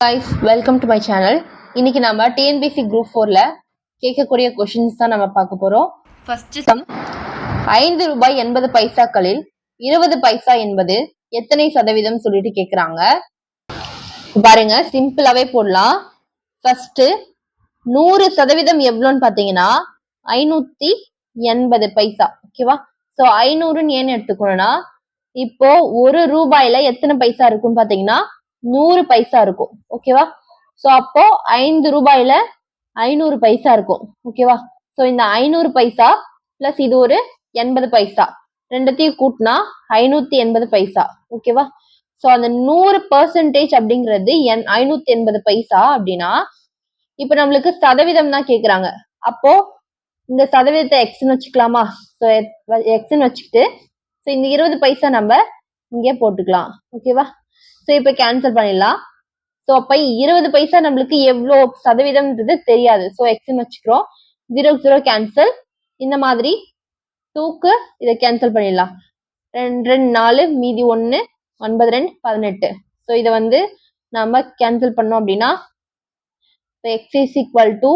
guys welcome to my channel இன்னைக்கு நம்ம TNPSC group ஃபோரில் கேட்கக்கூடிய கொஷின்ஸ் தான் நம்ம பார்க்க போகிறோம் ஃபர்ஸ்ட் சம் ஐந்து ரூபாய் எண்பது பைசாக்களில் இருபது பைசா என்பது எத்தனை சதவீதம் சொல்லிட்டு கேட்குறாங்க பாருங்க சிம்பிளாவே போடலாம். ஃபர்ஸ்ட் நூறு சதவீதம் எவ்வளோன்னு பார்த்தீங்கன்னா ஐநூத்தி எண்பது பைசா. ஓகேவா ஸோ ஐநூறுன்னு ஏன்னு எடுத்துக்கணும்னா இப்போ ஒரு ரூபாயில எத்தனை பைசா இருக்குன்னு பார்த்தீங்கன்னா நூறு பைசா இருக்கும். ஓகேவா ஸோ அப்போ ஐந்து ரூபாயில ஐநூறு பைசா இருக்கும். ஓகேவா ஸோ இந்த ஐநூறு பைசா பிளஸ் இது ஒரு எண்பது பைசா. ரெண்டத்தையும் கூட்டினா ஐநூத்தி எண்பது பைசா. ஓகேவா ஸோ அந்த நூறு பர்சன்டேஜ் அப்படிங்கிறது என் ஐநூத்தி எண்பது பைசா அப்படின்னா இப்போ நம்மளுக்கு சதவீதம் தான் கேட்குறாங்க அப்போ இந்த சதவீதத்தை எக்ஸ்ன்னு வச்சுக்கலாமா? ஸோ எக்ஸ்ன்னு வச்சுக்கிட்டு ஸோ இந்த இருபது பைசா நம்ம இங்கே போட்டுக்கலாம். ஓகேவா ஸோ இப்போ கேன்சல் பண்ணிடலாம். ஸோ அப்போ இருபது பைசா நம்மளுக்கு எவ்வளோ சதவீதம்ன்றது தெரியாது. ஸோ எக்ஸ்னு வச்சுக்கிறோம். ஜீரோ ஜீரோ கேன்சல் இந்த மாதிரி டூக்கு இதை கேன்சல் பண்ணிடலாம். ரெண்டு ரெண்டு நாலு மீதி ஒன்று ஒன்பது ரெண்டு பதினெட்டு. ஸோ இதை வந்து நம்ம கேன்சல் பண்ணோம் அப்படின்னா எக்ஸ் இஸ் ஈக்குவல் டு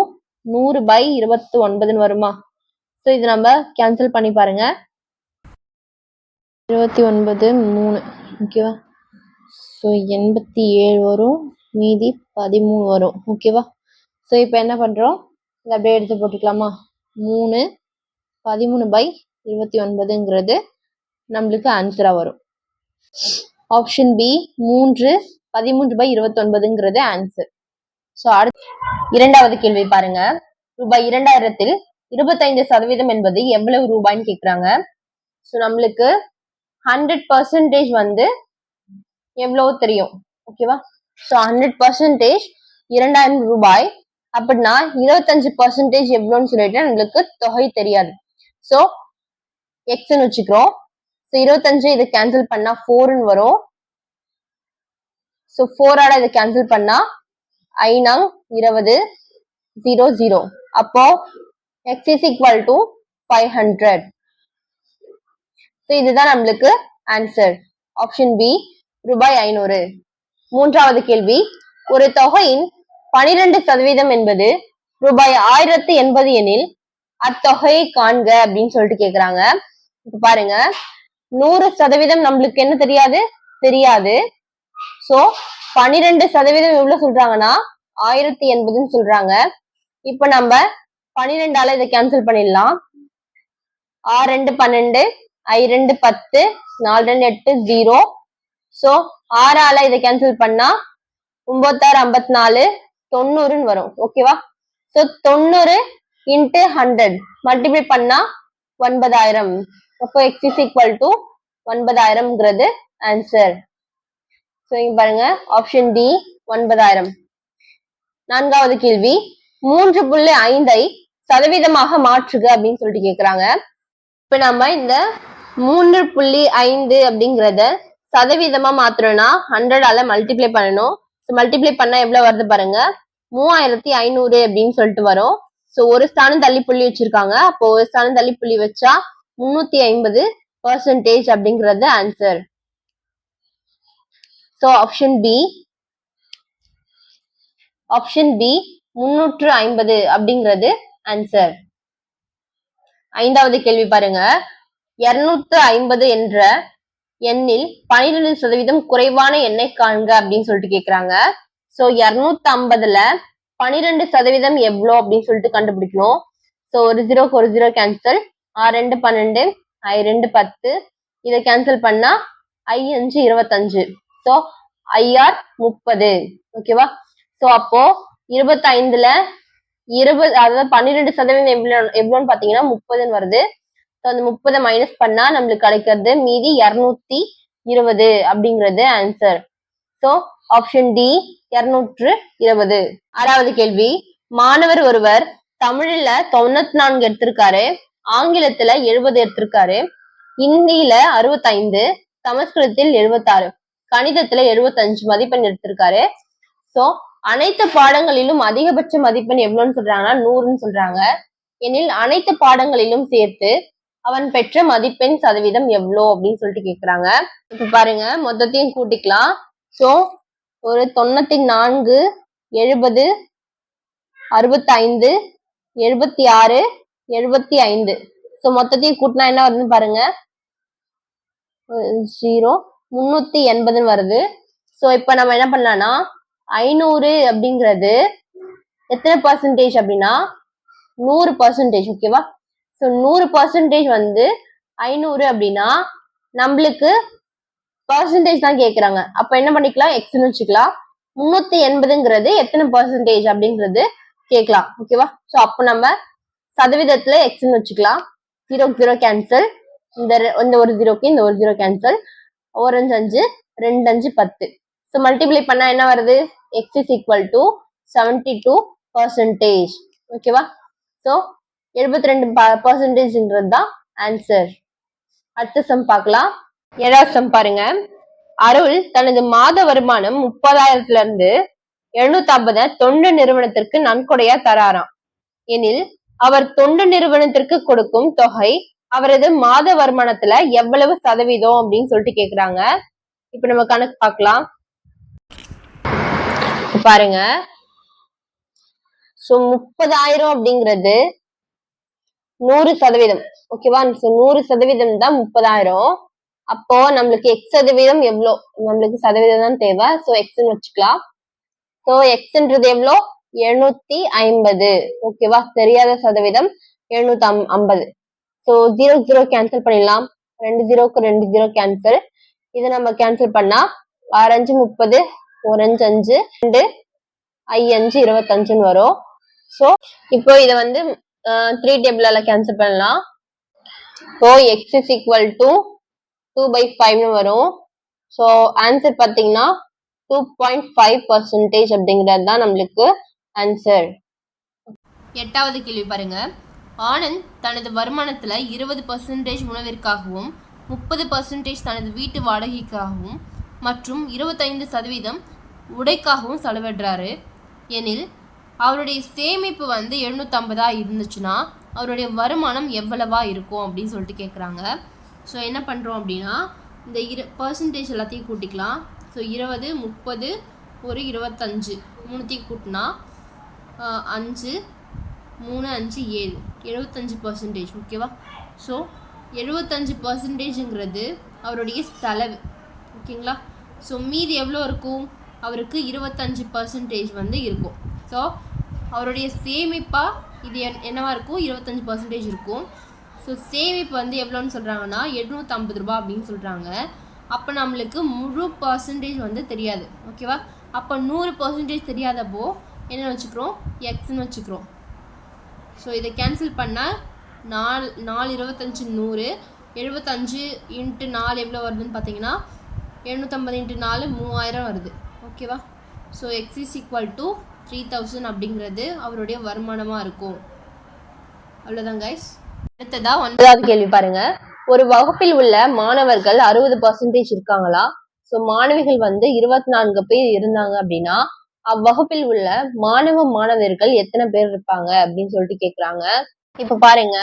நூறு பை இருபத்தி ஒன்பதுன்னு வருமா? ஸோ இது நம்ம கேன்சல் பண்ணி பாருங்க. இருபத்தி ஒன்பது மூணு. ஓகேவா ஸோ எண்பத்தி ஏழு வரும் மீதி பதிமூணு வரும். ஓகேவா ஸோ இப்போ என்ன பண்ணுறோம் இதை அப்படியே எடுத்து போட்டுக்கலாமா? மூணு பதிமூணு பை இருபத்தி ஒன்பதுங்கிறது நம்மளுக்கு ஆன்சராக வரும். ஆப்ஷன் பி மூன்று பதிமூன்று பை இருபத்தொன்பதுங்கிறது ஆன்சர் ஸோ அடுத்து இரண்டாவது கேள்வி பாருங்க. ரூபாய் இரண்டாயிரத்தில் இருபத்தைந்து சதவீதம் என்பது எவ்வளவு ரூபாய்ன்னு கேட்குறாங்க ஸோ நம்மளுக்கு ஹண்ட்ரட் பர்சன்டேஜ் வந்து எவ்வளவு தெரியும்? ஓகேவா ஸோ ஹண்ட்ரட் பர்சன்டேஜ் இரண்டாயிரம் ரூபாய். அப்படின்னா இருபத்தஞ்சு பர்சன்டேஜ் எவ்வளோன்னு சொல்லிட்டு நம்மளுக்கு தொகை தெரியாது. ஸோ எக்ஸ்ன்னு வச்சுக்கிறோம். ஸோ இருபத்தஞ்சு இதை கேன்சல் பண்ணா ஃபோர்னு வரும். ஸோ ஃபோராட இதை கேன்சல் பண்ணா ஐநாங் இருபது ஜீரோ ஜீரோ அப்போ X is equal to five hundred so இதுதான் நம்மளுக்கு ஆன்சர் ஆப்ஷன் பி ரூபாய் ஐநூறு. மூன்றாவது கேள்வி ஒரு தொகையின் பனிரெண்டு சதவீதம் என்பது ரூபாய் ஆயிரத்து எண்பது எனில் அத்தொகையை காண்க அப்படின்னு சொல்லிட்டு கேக்குறாங்க. இப்ப பாருங்க நூறு சதவீதம் நம்மளுக்கு என்ன தெரியாது? தெரியாது. சோ பனிரெண்டு சதவீதம் எவ்வளவு சொல்றாங்கன்னா ஆயிரத்தி எண்பதுன்னு சொல்றாங்க. இப்ப நம்ம பனிரெண்டால இதை கேன்சல் பண்ணிடலாம். ஆறு ரெண்டு பன்னெண்டு ஐ ரெண்டு பத்து நாலு ரெண்டு எட்டு ஜீரோ ஸோ ஆறால இதை கேன்சல் பண்ணா ஒன்பத்தாறு ஐம்பத்தி நாலு தொண்ணூறுன்னு வரும். ஓகேவா ஸோ தொண்ணூறு இன்ட்டு ஹண்ட்ரட் மல்டிபிளை பண்ணா ஒன்பதாயிரம். அப்போ எக்ஸ் இஸ் ஈக்குவல் டு ஒன்பதாயிரம்ங்கிறது ஆன்சர் ஸோ இங்க பாருங்க. ஆப்ஷன் டி ஒன்பதாயிரம். நான்காவது கேள்வி. மூன்று புள்ளி ஐந்தை சதவீதமாக மாற்றுக அப்படின்னு சொல்லிட்டு கேட்குறாங்க இப்போ நம்ம இந்த மூன்று புள்ளி ஐந்து அப்படிங்கிறத சதவீதமா மாத்தணும்னா ஹண்ட்ரடால மல்டிப்ளை பண்ணணும். மல்டிப்ளை பண்ணா எவ்வளவு வருது பாருங்க? மூவாயிரத்தி ஐநூறு அப்படின்னு சொல்லிட்டு வரும். ஸோ ஒரு ஸ்தானம் தள்ளி புள்ளி வச்சிருக்காங்க. அப்போ ஒரு ஸ்தானம் தள்ளி புள்ளி வச்சா முன்னூத்தி ஐம்பது பர்சன்டேஜ் அப்படிங்கிறது answer so option B option B முன்னூற்று ஐம்பது அப்படிங்கிறது ஆன்சர் ஐந்தாவது கேள்வி பாருங்க. இருநூத்து ஐம்பது என்ற எண்ணில் பனிரெண்டு சதவீதம் குறைவான எண்ணை காண்க அப்படின்னு சொல்லிட்டு கேக்குறாங்க. ஸோ இருநூத்தி ஐம்பதுல பனிரெண்டு சதவீதம் எவ்வளோ அப்படின்னு சொல்லிட்டு கண்டுபிடிக்கணும். ஸோ ஒரு ஜீரோக்கு ஒரு ஜீரோ கேன்சல் ஆறு ரெண்டு பன்னெண்டு. ஐ ரெண்டு பத்து. இதை கேன்சல் பண்ணா ஐ அஞ்சு இருபத்தஞ்சு. ஸோ ஐஆர் முப்பது. ஓகேவா ஸோ அப்போ இருபத்தைந்துல இருபது அதாவது பன்னிரெண்டு சதவீதம் எவ்வளோ எவ்வளோன்னு பார்த்தீங்கன்னா முப்பதுன்னு வருது. அந்த முப்பதை மைனஸ் பண்ணா நம்மளுக்கு கிடைக்கிறது மீதி இரநூத்தி இருபது அப்படிங்கிறது ஆன்சர் ஸோ ஆப்ஷன் டி இருநூற்று இருபது. ஆறாவது கேள்வி. மாணவர் ஒருவர் தமிழ்ல தொண்ணூத்தி நான்கு எடுத்திருக்காரு. ஆங்கிலத்துல எழுபது எடுத்திருக்காரு. இந்தியில அறுபத்தைந்து சமஸ்கிருதத்தில் எழுபத்தாறு. கணிதத்துல எழுபத்தஞ்சு மதிப்பெண் எடுத்திருக்காரு. ஸோ அனைத்து பாடங்களிலும் அதிகபட்ச மதிப்பெண் எவ்வளோன்னு சொல்றாங்கன்னா நூறுன்னு சொல்றாங்க. எனில் அனைத்து பாடங்களிலும் சேர்த்து அவன் பெற்ற மதிப்பெண் சதவீதம் எவ்வளோ அப்படின்னு சொல்லிட்டு கேக்குறாங்க. இப்ப பாருங்க மொத்தத்தையும் கூட்டிக்கலாம். ஸோ ஒரு தொண்ணூத்தி நான்கு எழுபது அறுபத்தைந்து எழுபத்தி ஆறு எழுபத்தி ஐந்து ஸோ மொத்தத்தையும் கூட்டினா என்ன வருதுன்னு பாருங்க. ஜீரோ முந்நூற்றி எண்பதுன்னு வருது. ஸோ இப்போ நம்ம என்ன பண்ணலாம்னா ஐநூறு அப்படிங்கிறது எத்தனை பர்சன்டேஜ் அப்படின்னா நூறு பர்சன்டேஜ் ஓகேவா ஸோ நூறு பர்சன்டேஜ் வந்து ஐநூறு அப்படின்னா நம்மளுக்கு பர்சன்டேஜ் தான் கேட்குறாங்க அப்போ என்ன பண்ணிக்கலாம்? எக்ஸ்னு வச்சுக்கலாம். முந்நூற்றி எண்பதுங்கிறது எத்தனை பர்சன்டேஜ் அப்படிங்கிறது கேட்கலாம் ஓகேவா ஸோ அப்போ நம்ம சதவீதத்தில் எக்ஸ்னு வச்சுக்கலாம். ஜீரோ ஜீரோ கேன்சல் இந்த ரெ- இந்த ஒரு ஜீரோக்கு இந்த ஒரு ஜீரோ கேன்சல் ஒரு அஞ்சு அஞ்சு ரெண்டு அஞ்சு பத்து. ஸோ மல்டிப்ளை பண்ணால் என்ன வருது? X is equal to seventy two percentage ஓகேவா ஸோ எழுபத்தி ரெண்டு பர்சன்டேஜ்ன்றது தான் ஆன்சர் அடுத்த சம் பார்க்கலாம். ஏழாவது சம் பாருங்க. அருள் தனது மாத வருமானம் முப்பதாயிரத்துல இருந்து எழுநூத்தி ஐம்பத தொண்டு நிறுவனத்திற்கு நன்கொடையா தராராம். எனில் அவர் தொண்டு நிறுவனத்திற்கு கொடுக்கும் தொகை அவரது மாத வருமானத்துல எவ்வளவு சதவீதம் அப்படின்னு சொல்லிட்டு கேக்குறாங்க. இப்ப நம்ம கணக்கு பார்க்கலாம். பாருங்க. சோ முப்பதாயிரம் அப்படிங்கிறது நூறு சதவீதம். ஓகேவா நூறு சதவீதம் தான் முப்பதாயிரம். அப்போ நம்மளுக்கு எக்ஸ் சதவீதம் எவ்வளோ நம்மளுக்கு சதவீதம் தான் தேவை. ஸோ எக்ஸ்ன்னு வச்சுக்கலாம். ஸோ எக்ஸ்ன்றது எவ்வளோ எழுநூத்தி ஐம்பது. ஓகேவா தெரியாத சதவீதம் எழுநூத்தி ஐம்பது. ஸோ ஜீரோ ஜீரோ கேன்சல் பண்ணிடலாம். ரெண்டு ஜீரோக்கு ரெண்டு ஜீரோ கேன்சல் இதை நம்ம கேன்சல் பண்ணா ஆறு அஞ்சு முப்பது ஒரு அஞ்சு அஞ்சு ரெண்டு ஐ அஞ்சு இருபத்தஞ்சுன்னு வரும். ஸோ இப்போ இதை வந்து த்ரீ டேபிளால கேன்சல் பண்ணலாம். So X is equal to two by ஃபைவ்னு வரும். ஸோ ஆன்சர் பார்த்தீங்கன்னா டூ பாயிண்ட் ஃபைவ் பர்சன்டேஜ் அப்படிங்கிறது தான் நம்மளுக்கு ஆன்சர் எட்டாவது கேள்வி பாருங்க. ஆனந்த் தனது வருமானத்தில் இருபது பர்சன்டேஜ் உணவிற்காகவும் முப்பது பர்சன்டேஜ் தனது வீட்டு வாடகைக்காகவும் மற்றும் இருபத்தைந்து சதவீதம் உடைக்காகவும் செலவிடுறாரு. எனில் அவருடைய சேமிப்பு வந்து எழுநூற்றம்பதா இருந்துச்சுன்னா அவருடைய வருமானம் எவ்வளவா இருக்கும் அப்படின்னு சொல்லிட்டு கேட்குறாங்க ஸோ என்ன பண்ணுறோம் அப்படின்னா இந்த இரு பர்சன்டேஜ் எல்லாத்தையும் கூட்டிக்கலாம். ஸோ இருபது முப்பது ஒரு இருபத்தஞ்சு மூணுத்தையும் கூட்டினா அஞ்சு மூணு அஞ்சு ஏழு. எழுபத்தஞ்சு பர்சன்டேஜ் ஓகேவா ஸோ எழுபத்தஞ்சு பர்சன்டேஜுங்கிறது அவருடைய செலவு ஓகேங்களா? ஸோ மீதி எவ்வளோ இருக்கும்? அவருக்கு இருபத்தஞ்சு பர்சன்டேஜ் வந்து இருக்கும். ஸோ அவருடைய சேமிப்பாக இது என்- என்னவாக இருக்கும்? இருபத்தஞ்சி பர்சன்டேஜ் இருக்கும். ஸோ சேமிப்பு வந்து எவ்வளோன்னு சொல்கிறாங்கன்னா எட்நூற்றம்பது ரூபா அப்படின்னு சொல்கிறாங்க அப்போ நம்மளுக்கு முழு பர்சன்டேஜ் வந்து தெரியாது. ஓகேவா அப்போ நூறு பர்சன்டேஜ் தெரியாதப்போ என்ன வச்சுக்கிறோம்? எக்ஸ்ன்னு வச்சுக்கிறோம். ஸோ இதை கேன்சல் பண்ணால் நாலு நாலு இருபத்தஞ்சி நூறு எழுபத்தஞ்சு இன்ட்டு நாலு எவ்வளோ வருதுன்னு பார்த்தீங்கன்னா எழுநூற்றம்பது இன்ட்டு நாலு மூவாயிரம் வருது. ஓகேவா so X is equal to three thousand அப்படிங்கிறது அவருடைய வருமானமாக இருக்கும். அவ்வளோதான் கைஸ் அடுத்ததாக ஒன்பதாவது கேள்வி பாருங்க. ஒரு வகுப்பில் உள்ள மாணவர்கள் அறுபது பர்சன்டேஜ் இருக்காங்களா? ஸோ மாணவிகள் வந்து இருபத்தி நான்கு பேர் இருந்தாங்க அப்படின்னா அவ்வகுப்பில் உள்ள மாணவ மாணவர்கள் எத்தனை பேர் இருப்பாங்க அப்படின்னு சொல்லிட்டு கேட்குறாங்க இப்ப பாருங்க.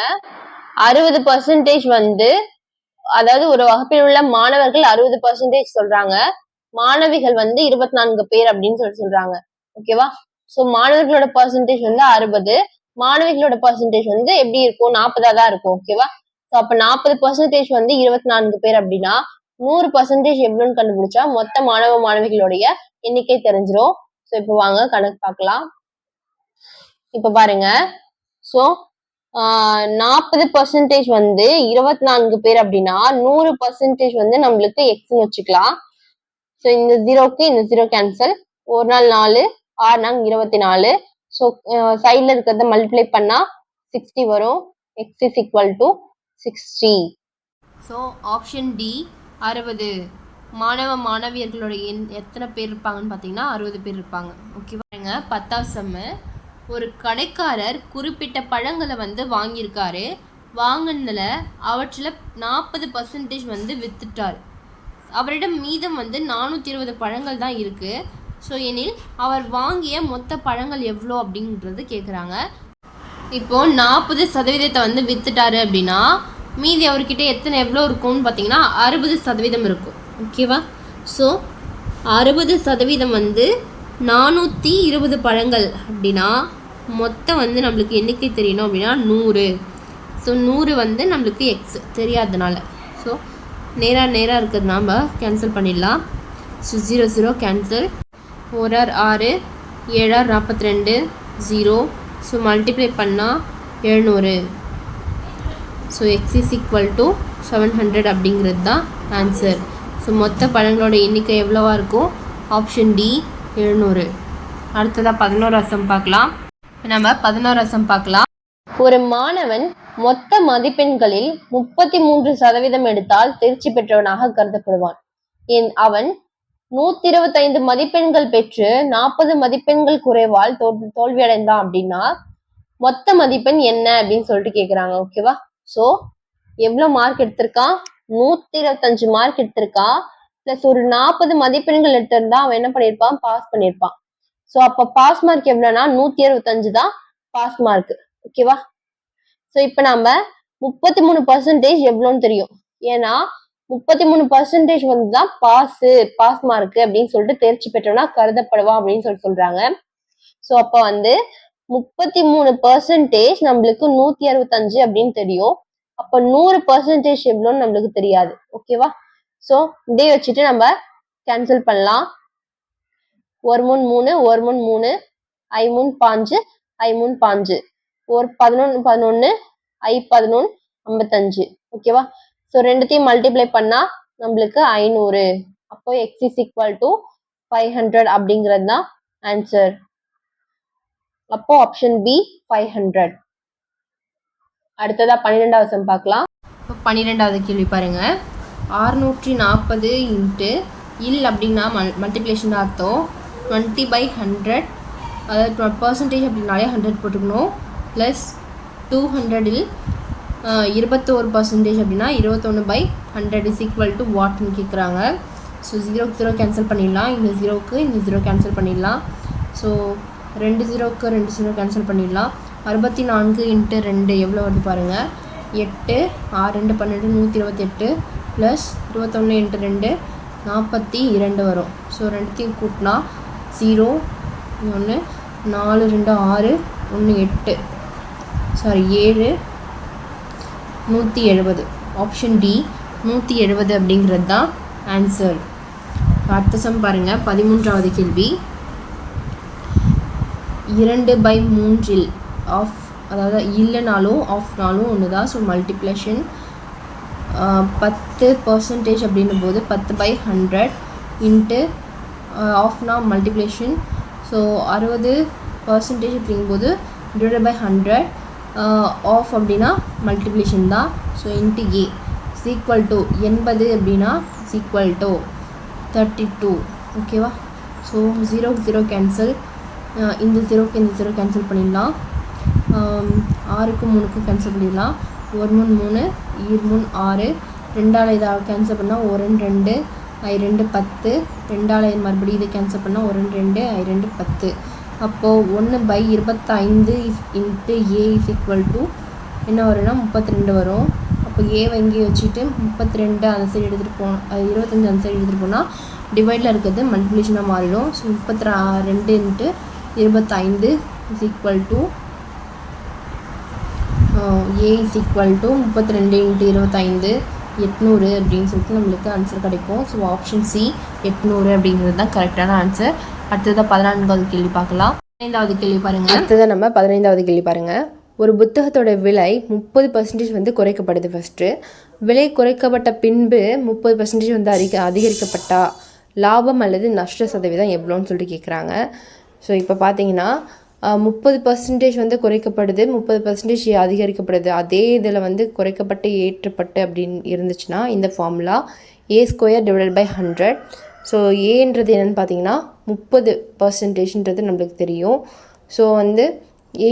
அறுபது பர்சன்டேஜ் வந்து அதாவது ஒரு வகுப்பில் உள்ள மாணவர்கள் அறுபது பர்சன்டேஜ் சொல்றாங்க. மாணவிகள் வந்து இருபத்தி நான்கு பேர் அப்படின்னு சொல்லி சொல்றாங்க. ஓகேவா ஸோ மாணவர்களோட பர்சன்டேஜ் வந்து அறுபது. மாணவிகளோட பர்சன்டேஜ் வந்து எப்படி இருக்கும்? நாற்பதா தான் இருக்கும் ஓகேவா ஸோ அப்போ நாற்பது பர்சன்டேஜ் வந்து இருபத்தி நான்கு பேர் அப்படின்னா நூறு பர்சன்டேஜ் எவ்வளோன்னு கண்டுபிடிச்சா மொத்த மாணவ மாணவிகளுடைய எண்ணிக்கை தெரிஞ்சிடும் ஸோ இப்போ வாங்க கணக்கு பார்க்கலாம். இப்போ பாருங்க. ஸோ நாற்பது பர்சன்டேஜ் வந்து இருபத்தி நான்கு பேர் அப்படின்னா நூறு பர்சன்டேஜ் வந்து நம்மளுக்கு எக்ஸ்னு வச்சுக்கலாம். ஸோ இந்த ஜீரோக்கு இந்த ஜீரோ கேன்சல் ஒரு நாள் நாலு ஆறு இருபத்தி நாலு ஸோ சைடில் இருக்கிறத மல்டிப்ளை பண்ணால் சிக்ஸ்டி வரும். X is equal to sixty so option D அறுபது. மாணவ மாணவியர்களோட எண் எத்தனை பேர் இருப்பாங்கன்னு பார்த்தீங்கன்னா அறுபது பேர் இருப்பாங்க. ஓகேவாங்க பத்தாவது செம்மு ஒரு கடைக்காரர் குறிப்பிட்ட பழங்களை வந்து வாங்கியிருக்காரு. வாங்கினதுல அவற்றில் நாற்பது பர்சன்டேஜ் வந்து விற்றுட்டார் அவரிடம் மீதம் வந்து நானூற்றி இருபது பழங்கள் தான் இருக்குது ஸோ எனில் அவர் வாங்கிய மொத்த பழங்கள் எவ்வளோ அப்படின்றது கேட்குறாங்க இப்போ நாற்பது சதவீதத்தை வந்து வித்துட்டாரு அப்படின்னா மீதி அவர்கிட்ட எத்தனை எவ்வளோ இருக்கும்னு பார்த்தீங்கன்னா அறுபது சதவீதம் இருக்கும். ஓகேவா ஸோ அறுபது சதவீதம் வந்து நானூற்றி இருபது பழங்கள் அப்படின்னா மொத்தம் வந்து நம்மளுக்கு எண்ணிக்கை தெரியணும் அப்படின்னா நூறு. ஸோ நூறு வந்து நம்மளுக்கு எக்ஸ் தெரியாததுனால. ஸோ நேராக நேராக இருக்கிறது நாம் கேன்சல் பண்ணிடலாம். ஸோ ஜீரோ ஜீரோ கேன்சல் ஒரு ஆர் ஆறு ஏழார் நாற்பத்தி ரெண்டு ஜீரோ. ஸோ மல்டிப்ளை பண்ணால் எழுநூறு. So X is equal to seven hundred அப்படிங்கிறது தான் ஆன்சர் ஸோ மொத்த பழங்களோட எண்ணிக்கை எவ்வளோவா இருக்கும்? ஆப்ஷன் டி எழுநூறு. அடுத்ததாக பதினோரு ரசம் பார்க்கலாம். நம்ம பதினோரு ரசம் பார்க்கலாம். ஒரு மாணவன் மொத்த மதிப்பெண்களில் முப்பத்தி மூன்று சதவீதம் எடுத்தால் தேர்ச்சி பெற்றவனாக கருதப்படுவான். என் அவன் நூத்தி இருபத்தைந்து மதிப்பெண்கள் பெற்று நாற்பது மதிப்பெண்கள் குறைவால் தோல் தோல்வியடைந்தான் அப்படின்னா மொத்த மதிப்பெண் என்ன அப்படின்னு சொல்லிட்டு கேக்குறாங்க ஓகேவா சோ எவ்வளவு மார்க் எடுத்திருக்கான் நூத்தி இருபத்தஞ்சு மார்க் எடுத்திருக்கான் பிளஸ் ஒரு நாற்பது மதிப்பெண்கள் எடுத்திருந்தா அவன் என்ன பண்ணிருப்பான் பாஸ் பண்ணிருப்பான் சோ அப்ப பாஸ் மார்க் எவ்வளவுனா நூத்தி அறுபத்தஞ்சு தான் பாஸ் மார்க் ஓகேவா சோ இப்ப நம்ம முப்பத்தி மூணு பர்சன்டேஜ் எவ்வளோன்னு தெரியும். ஏன்னா முப்பத்தி மூணு பர்சன்டேஜ் வந்து தான் பாஸ் பாஸ் மார்க் அப்படின்னு சொல்லிட்டு தேர்ச்சி பெற்றோம்னா கருதப்படுவான் அப்படின்னு சொல்லி சொல்றாங்க. சோ அப்ப வந்து முப்பத்தி மூணு பர்சன்டேஜ் நம்மளுக்கு நூத்தி அறுபத்தஞ்சு அப்படின்னு தெரியும். அப்ப நூறு பர்சன்டேஜ் எவ்வளோன்னு நம்மளுக்கு தெரியாது. ஓகேவா சோ இதே வச்சுட்டு நம்ம கேன்சல் பண்ணலாம். ஒரு மூணு மூணு ஒரு மூணு மூணு ஐ மூணு பாஞ்சு ஐ மூணு பாஞ்சு. ஒரு பதினொன்று பதினொன்று ஐ பதினொன்று ஐம்பத்தஞ்சு. ஓகேவா ஸோ ரெண்டுத்தையும் மல்டிப்ளை பண்ணா நம்மளுக்கு ஐநூறு. அப்போ X is equal to five hundred அப்படிங்கிறது தான் ஆன்சர் அப்போ ஆப்ஷன் பி ஃபைவ் ஹண்ட்ரட் அடுத்ததா பன்னிரெண்டாவது சம் பார்க்கலாம். இப்போ பன்னிரெண்டாவது கேள்வி பாருங்கள் ஆறுநூற்றி நாற்பது இன்ட்டு இல் அப்படின்னா மல் மல்டிப்ளேஷன் அர்த்தம். டுவெண்ட்டி பை ஹண்ட்ரட் அதாவது பர்சன்டேஜ் அப்படின்னாலே ஹண்ட்ரட் போட்டுக்கணும். ப்ளஸ் டூ ஹண்ட்ரடில் இருபத்தோரு பர்சன்டேஜ் அப்படின்னா இருபத்தொன்று by hundred is equal to வாட்னு கேட்குறாங்க ஸோ ஜீரோக்கு ஜீரோ கேன்சல் பண்ணிடலாம். இந்த ஜீரோக்கு இந்த ஜீரோ கேன்சல் பண்ணிடலாம். ஸோ ரெண்டு ஜீரோவுக்கு ரெண்டு ஜீரோ கேன்சல் பண்ணிடலாம். அறுபத்தி நான்கு இன்ட்டு ரெண்டு எவ்வளோ வருது பாருங்கள் எட்டு ஆறு ரெண்டு பன்னெண்டு நூற்றி இருபத்தெட்டு ப்ளஸ் இருபத்தொன்று இன்ட்டு ரெண்டு நாற்பத்தி இரண்டு வரும். ஸோ ரெண்டுத்தையும் கூட்டினா ஜீரோ ஒன்று நாலு ரெண்டு ஆறு ஒன்று எட்டு. சாரி ஏழு நூற்றி எழுபது. ஆப்ஷன் டி நூற்றி எழுபது அப்படிங்கிறது தான் ஆன்சர் அடுத்த சம் பாருங்கள் பதிமூன்றாவது கேள்வி. இரண்டு பை மூன்றில் ஆஃப் அதாவது இல்லைனாலும் ஆஃப்னாலும் ஒன்று தான் ஸோ மல்டிப்ளேஷன் பத்து பர்சன்டேஜ் அப்படின்னும் போது பத்து பை ஹண்ட்ரட் இன்ட்டு ஆஃப்னா மல்டிப்ளேஷன் ஸோ அறுபது பர்சன்டேஜ் அப்படிங்கும்போது டிவைட் பை ஹண்ட்ரட் ஆஃப் அப்படின்னா மல்டிப்ளேஷன் தான். So into A is equal to எண்பது அப்படின்னா is equal to thirty two ஓகேவா ஸோ ஜீரோ ஜீரோ கேன்சல் இந்த ஜீரோக்கு இந்த ஜீரோ கேன்சல் பண்ணிடலாம். ஆறுக்கு மூணுக்கு கேன்சல் பண்ணிடலாம். ஒரு மூணு மூணு ஈர் மூணு ஆறு. ரெண்டால் இதை கேன்சல் பண்ணால் ஒரு ரெண்டு ரெண்டு. ஐ ரெண்டு பத்து. ரெண்டால் மறுபடியும் இதை கேன்சல் பண்ணால் ஒரு ரெண்டு ரெண்டு. ஐ ரெண்டு பத்து. அப்போது ஒன்று பை இருபத்தைந்து is into A is equal to என்ன வரும்னா முப்பத்தி ரெண்டு வரும். அப்போ ஏவை இங்கே வச்சுட்டு முப்பத்தி ரெண்டு அந்த சைடு எடுத்துகிட்டு போனோம் இருபத்தஞ்சி அந்த சைடு எடுத்துகிட்டு போனால் டிவைடில் இருக்கிறது மல்டிப்ளிகேஷனாக மாறிடும். ஸோ முப்பத்தி ரெண்டு இன்ட்டு இருபத்தைந்து is equal to A is equal to முப்பத்தி ரெண்டு இன்ட்டு இருபத்தைந்து எட்நூறு அப்படின்னு சொல்லிட்டு நம்மளுக்கு ஆன்சர் கிடைக்கும். ஸோ ஆப்ஷன் சி எட்நூறு அப்படிங்கிறது தான் கரெக்டான ஆன்சர் அடுத்ததாக பதினான்காவது கேள்வி பார்க்கலாம். பதினைந்தாவது கேள்வி பாருங்கள் அடுத்ததாக நம்ம பதினைந்தாவது கேள்வி பாருங்கள் ஒரு புத்தகத்தோட விலை முப்பது பர்சன்டேஜ் வந்து குறைக்கப்படுது ஃபஸ்ட்டு விலை குறைக்கப்பட்ட பின்பு முப்பது பர்சன்டேஜ் வந்து அதிக அதிகரிக்கப்பட்டா லாபம் அல்லது நஷ்ட சதவீதம் எவ்வளோன்னு சொல்லிட்டு கேட்குறாங்க ஸோ இப்போ பார்த்தீங்கன்னா முப்பது பர்சன்டேஜ் வந்து குறைக்கப்படுது முப்பது பர்சன்டேஜ் அதிகரிக்கப்படுது. அதே இதில் வந்து குறைக்கப்பட்டு ஏற்றப்பட்டு அப்படின்னு இருந்துச்சுன்னா இந்த formula A square divided by hundred so ஏன்றது என்னென்னு பார்த்தீங்கன்னா முப்பது பர்சன்டேஜ்ன்றது நம்மளுக்கு தெரியும். ஸோ வந்து ஏ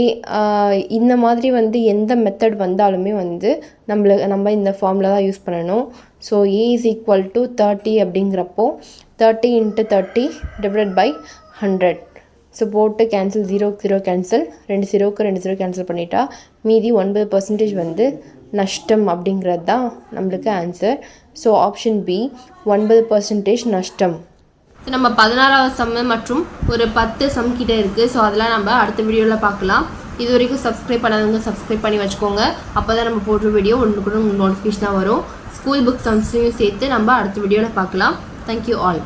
இந்த மாதிரி வந்து எந்த மெத்தட் வந்தாலுமே வந்து நம்மள நம்ம இந்த ஃபார்மில் தான் யூஸ் பண்ணணும். So A is equal to thirty அப்படிங்கிறப்போ thirty into thirty divide by hundred so போட்டு கேன்சல் ஜீரோக்கு ஜீரோ கேன்சல் ரெண்டு ஜீரோக்கு ரெண்டு ஜீரோ கேன்சல் பண்ணிட்டா மீதி ஒன்பது பர்சன்டேஜ் வந்து நஷ்டம் அப்படிங்கிறது தான் நம்மளுக்கு ஆன்சர் ஸோ ஆப்ஷன் பி ஒன்பது பர்சன்டேஜ் நஷ்டம். ஸோ நம்ம பதினாறாவது சம்மு மற்றும் ஒரு பத்து சம் கிட்டே இருக்குது ஸோ அதெல்லாம் நம்ம அடுத்த வீடியோவில் பார்க்கலாம். இது வரைக்கும் சப்ஸ்கிரைப் பண்ணாதவங்க சப்ஸ்கிரைப் பண்ணி வச்சுக்கோங்க. அப்போ தான் நம்ம போடுற வீடியோ ஒன்று கூட உங்களுக்கு நோட்டிஃபிகேஷனாக வரும். ஸ்கூல் புக் சம்ஸையும் சேர்த்து நம்ம அடுத்த வீடியோவில் பார்க்கலாம். Thank you all